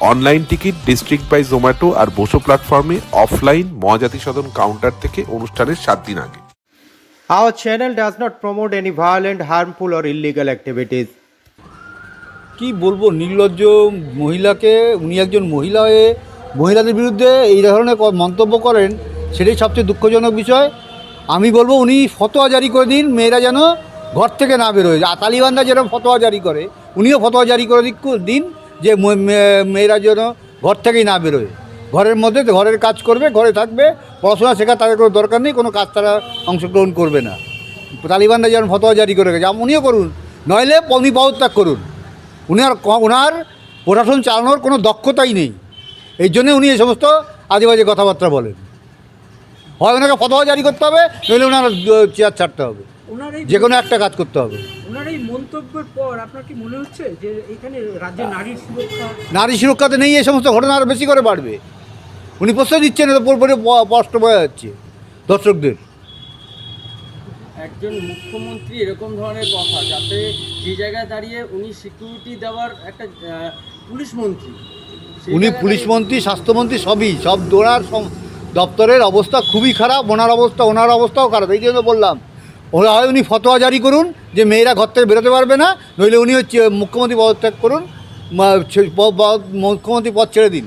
Online ticket district by Zomato আর বসো প্ল্যাটফর্মে offline Mahajati সদন counter থেকে অনুষ্ঠানের সাত দিন আগে। Our channel does not promote any violent, harmful, or illegal activities. কি বলব নির্লজ্জ মহিলাকে উনি একজন মহিলা হয়ে মহিলাদের বিরুদ্ধে এই ধরনের ক- মন্তব্য করেন সেটাই সবচেয়ে দুঃখজনক বিষয়। আমি বলব উনি ফতোয়া জারি করে দিন মেয়েরা যেন ঘর থেকে না বেরোয়। আর তালিবানরা যেরকম ফতোয়া জারি করে উনিও ফতোয়া জারি করে দিক- দিন। যে মেয়েরা যেন ঘর থেকেই না বেরোয়। ঘরের মধ্যে ঘরের কাজ করবে, ঘরে থাকবে, পড়াশোনা শেখা তাদের কোনো দরকার নেই, কোনো কাজ তারা অংশগ্রহণ করবে না। তালিবানরা যেমন ফতোয়া জারি করে গেছে উনিও করুন, নইলে উনি পদত্যাগ করুন। উনার ওনার প্রশাসন চালানোর কোনো দক্ষতাই নেই। এই জন্যে উনি এই সমস্ত আজেবাজে কথাবার্তা বলেন। হয় ওনাকে ফতোয়া জারি করতে হবে, নইলে ওনার চেয়ার ছাড়তে হবে। যে কোনো একটা কাজ করতে হবে। ওনার এই মন্তব্যের পর আপনার কি মনে হচ্ছে যে এখানে রাজ্যে নারীর সুরক্ষা নারী সুরক্ষাতে নেই এই সমস্ত ঘটনা আরও বেশি করে বাড়বে। উনি প্রশ্রয় দিচ্ছেন এটা পুরোপুরি স্পষ্ট বোঝা যাচ্ছে। দর্শকদের। একজন মুখ্যমন্ত্রী এরকম ধরনের কথা যাতে যে জায়গায় দাঁড়িয়ে উনি সিকিউরিটি দেওয়ার একটা পুলিশ মন্ত্রী উনি পুলিশ মন্ত্রী স্বাস্থ্যমন্ত্রী সবই সব দোনার দপ্তরের অবস্থা খুবই খারাপ ওনার অবস্থা ওনার অবস্থাও খারাপ এই জন্য বললাম। ওরা হয় উনি ফতোয়া জারি করুন যে মেয়েরা ঘর থেকে বেরোতে পারবে না নইলে উনি হচ্ছে মুখ্যমন্ত্রী পদত্যাগ করুন মুখ্যমন্ত্রী পদ ছেড়ে দিন।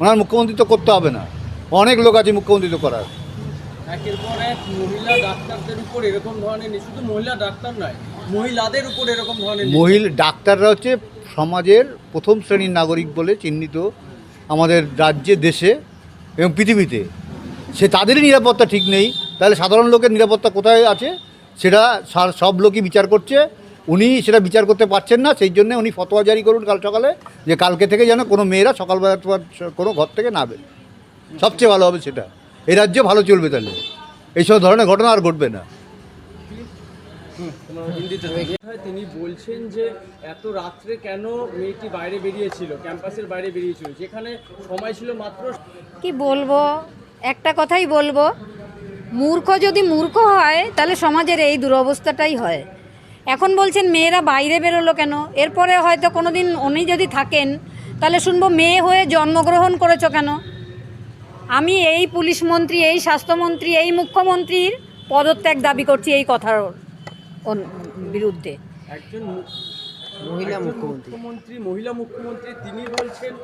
ওনার মুখ্যমন্ত্রী তো করতে হবে না। অনেক লোক আছে মুখ্যমন্ত্রী তো করার। একের পর এক মহিলা ডাক্তারদের উপর এরকম ধরনের শুধু মহিলা ডাক্তার নয় মহিলাদের উপর এরকম ধরনের মহিলা ডাক্তাররা হচ্ছে সমাজের প্রথম শ্রেণির নাগরিক বলে চিহ্নিত আমাদের রাজ্যে দেশে এবং পৃথিবীতে। সে তাদেরই নিরাপত্তা ঠিক নেই তাহলে সাধারণ লোকের নিরাপত্তা কোথায় আছে? সেটা সব লোকই বিচার করছে। উনি সেটা বিচার করতে পারছেন না সেই জন্য উনি ফতোয়া জারি করুন কাল সকালে যে কালকে থেকে যেন কোনো মেয়েরা সকালবেলা তোমার কোনো ঘর থেকে না বের। সবচেয়ে ভালো হবে সেটা। এই রাজ্যে ভালো চলবে তাহলে। এইসব ধরনের ঘটনা আর ঘটবে না। তিনি বলছেন যে এত রাত্রে কেন মেয়েটি বাইরে বেরিয়েছিল ক্যাম্পাসের বাইরে বেরিয়েছিল? যেখানে সময় ছিল মাত্র কি বলব? একটা কথাই বলব মূর্খ যদি মূর্খ হয়, তাহলে সমাজের এই দুরবস্থাটাই হয়। এখন বলছেন, মেয়েরা বাইরে বেরোলো কেন? এরপরে হয়তো কোনো দিন উনি যদি থাকেন, তাহলে শুনব মেয়ে হয়ে জন্মগ্রহণ করেছ কেন? আমি এই পুলিশ মন্ত্রী, এই স্বাস্থ্যমন্ত্রী, এই মুখ্যমন্ত্রীর পদত্যাগ দাবি করছি এই কথার বিরুদ্ধে। একজন মু- মুখ্যমন্ত্রী মহিলা মুখ্যমন্ত্রী তিনি বলছেন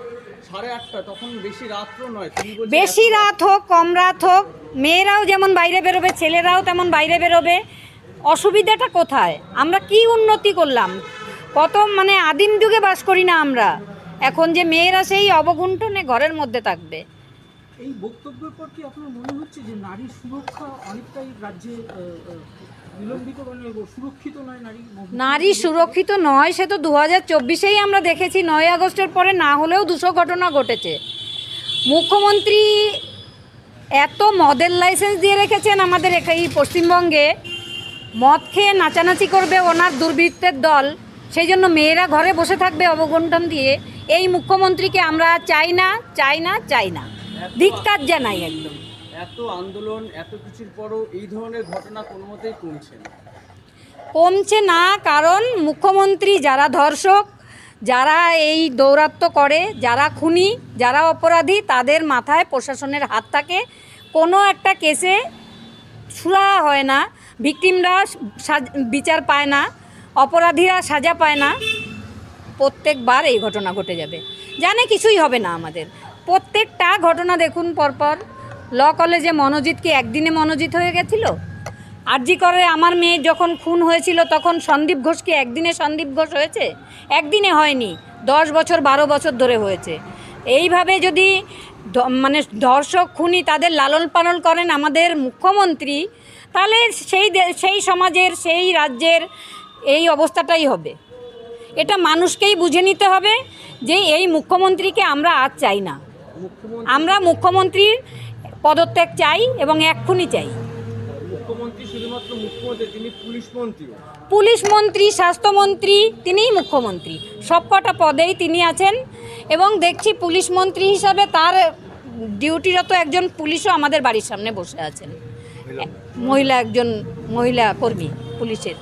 সাড়ে আটটা তখন বেশি রাত্র নয় তিনি বলছেন বেশি রাত হোক কম রাত হোক মেয়েরাও যেমন বাইরে বেরোবে ছেলেরাও তেমন বাইরে বেরোবে। অসুবিধাটা কোথায়? আমরা কি উন্নতি করলাম? কত মানে আদিম যুগে বাস করি না আমরা। এখন যে মেয়েরা সেই অবগুণ্ঠনে ঘরের মধ্যে থাকবে। এই বক্তব্যের পর কি আপনার মনে হচ্ছে যে নারীর সুরক্ষা অনেকটাই রাজ্যে নারী সুরক্ষিত নয়, সে তো দু হাজার চব্বিশেই আমরা দেখেছি, নয় আগস্টের পরে না হলেও দুশো ঘটনা ঘটেছে। মুখ্যমন্ত্রী এত মদের লাইসেন্স দিয়ে রেখেছেন আমাদের এই পশ্চিমবঙ্গে। মদ খেয়ে নাচানাচি করবে ওনার দুর্বৃত্তের দল। সেই জন্য মেয়েরা ঘরে বসে থাকবে অবগণ্ঠন দিয়ে। এই মুখ্যমন্ত্রীকে আমরা চাই না চাই না চাই না। ধিক্কার জানাই একদম। এত আন্দোলন, এত কিছুর পরও এই ধরনের ঘটনা কোনো মতেই কমছে না। কমছে না, কারণ মুখ্যমন্ত্রী যারা ধর্ষক, যারা এই দৌরাত্ম্য করে, যারা খুনি, যারা অপরাধী, তাদের মাথায় প্রশাসনের হাত থাকে। কোনো একটা কেসে ছুড়া হয় না, ভিকটিমরা বিচার পায় না, অপরাধীরা সাজা পায় না। প্রত্যেকবার এই ঘটনা ঘটে যাবে। জানে কিছুই হবে না আমাদের। প্রত্যেকটা ঘটনা দেখুন পরপর। ল কলেজে মনোজিৎ কি একদিনে মনোজিৎ হয়ে গেছিল? আরজি করে আমার মেয়ে যখন খুন হয়েছিল তখন সন্দীপ ঘোষ কি একদিনে সন্দীপ ঘোষ হয়েছে? একদিনে হয়নি দশ বছর বারো বছর ধরে হয়েছে। এইভাবে যদি মানে ধর্ষক খুনি তাদের লালন পালন করেন আমাদের মুখ্যমন্ত্রী তাহলে সেই সেই সমাজের সেই রাজ্যের এই অবস্থাটাই হবে। এটা মানুষকেই বুঝে নিতে হবে যে এই মুখ্যমন্ত্রীকে আমরা আর চাই না। আমরা মুখ্যমন্ত্রীর পদত্যাগ চাই এবং এক্ষুনি চাই। পুলিশ মন্ত্রী স্বাস্থ্যমন্ত্রী তিনিই মুখ্যমন্ত্রী। সবকটা পদেই তিনি আছেন এবং দেখছি পুলিশ মন্ত্রী হিসাবে তার ডিউটিরত একজন পুলিশও আমাদের বাড়ির সামনে বসে আছেন। মহিলা একজন মহিলা কর্মী পুলিশের।